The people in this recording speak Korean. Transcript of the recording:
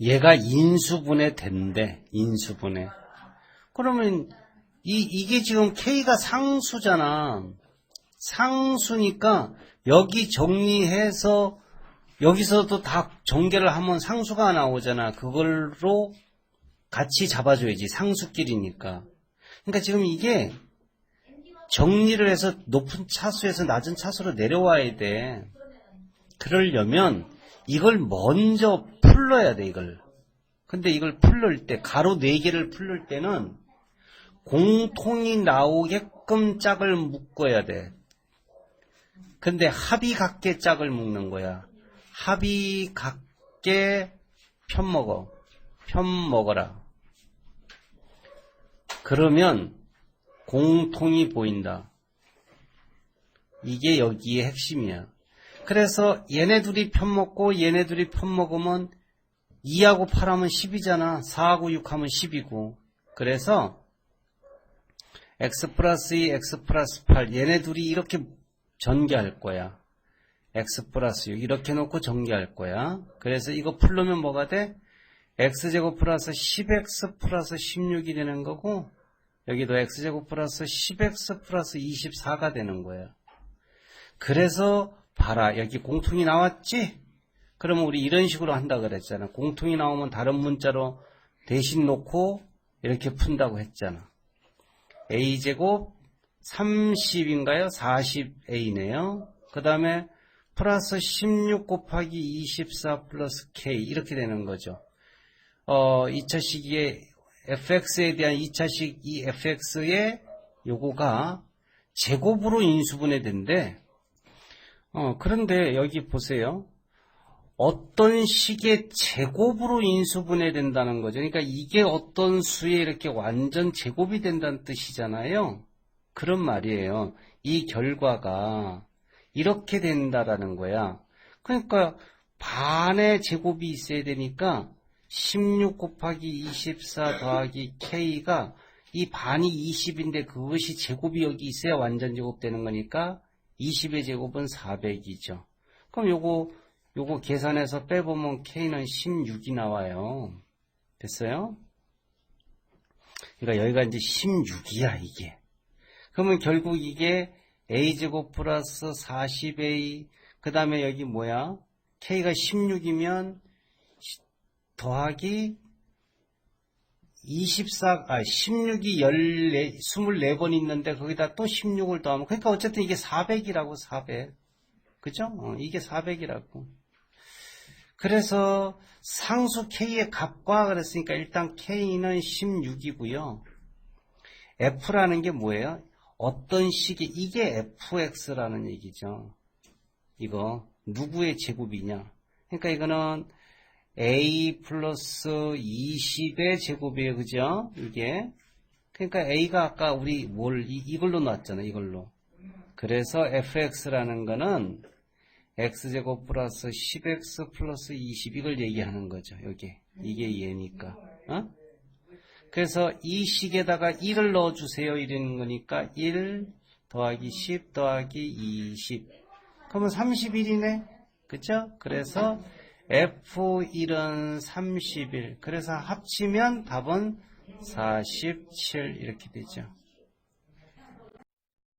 얘가 인수분해 된대. 인수분해. 그러면 이 이게 지금 K가 상수잖아. 상수니까 여기 정리해서 여기서도 다 전개를 하면 상수가 나오잖아. 그걸로 같이 잡아줘야지. 상수끼리니까. 그러니까 지금 이게 정리를 해서 높은 차수에서 낮은 차수로 내려와야 돼. 그러려면 이걸 먼저 풀러야 돼, 이걸. 근데 이걸 풀을 때, 가로 4개를 풀을 때는 공통이 나오게끔 짝을 묶어야 돼. 근데 합이 같게 짝을 묶는 거야. 합이 같게 편 먹어. 편 먹어라. 그러면 공통이 보인다. 이게 여기의 핵심이야. 그래서 얘네 둘이 편먹고 얘네 둘이 편먹으면 2하고 8하면 10이잖아. 4하고 6하면 10이고. 그래서 x 플러스 2, x 플러스 8 얘네 둘이 이렇게 전개할 거야. x 플러스 6 이렇게 놓고 전개할 거야. 그래서 이거 풀려면 뭐가 돼? x제곱 플러스 10x 플러스 16이 되는 거고 여기도 x제곱 플러스 10x 플러스 24가 되는 거야. 그래서 봐라 여기 공통이 나왔지? 그러면 우리 이런 식으로 한다 그랬잖아. 공통이 나오면 다른 문자로 대신 놓고 이렇게 푼다고 했잖아. a제곱 30인가요? 40a네요. 그 다음에 플러스 16 곱하기 24 플러스 k 이렇게 되는 거죠. 어, 2차 시기에 fx에 대한 2차 식 이 fx의 요거가 제곱으로 인수분해 된대. 어, 그런데 여기 보세요. 어떤 식의 제곱으로 인수분해 된다는 거죠. 그러니까 이게 어떤 수에 이렇게 완전 제곱이 된다는 뜻이잖아요. 그런 말이에요. 이 결과가 이렇게 된다라는 거야. 그러니까 반의 제곱이 있어야 되니까 16 곱하기 24 더하기 K가 이 반이 20인데 그것이 제곱이 여기 있어야 완전 제곱 되는 거니까 20의 제곱은 400이죠. 그럼 요거 요거 계산해서 빼보면 K는 16이 나와요. 됐어요? 그러니까 여기가 이제 16이야 이게. 그러면 결국 이게 A제곱 플러스 40A 그 다음에 여기 뭐야? K가 16이면 더하기 24, 아, 16이 14, 24번 있는데 거기다 또 16을 더하면, 그러니까 어쨌든 이게 400이라고, 400. 그죠? 어, 이게 400이라고. 그래서 상수 K의 값과 그랬으니까 일단 K는 16이고요. F라는 게 뭐예요? 어떤 식의, 이게 FX라는 얘기죠. 이거, 누구의 제곱이냐. 그러니까 이거는 a 플러스 20의 제곱이에요. 그죠? 이게. 그러니까 a가 아까 우리 뭘 이, 이걸로 놨잖아. 이걸로. 그래서 fx라는 거는 x제곱 플러스 10x 플러스 20 이걸 얘기하는 거죠. 여기. 이게 얘니까. 어? 그래서 이 식에다가 1을 넣어주세요. 이러는 거니까 1 더하기 10 더하기 20. 그러면 31이네. 그쵸? 그래서 F1은 31. 그래서 합치면 답은 47 이렇게 되죠.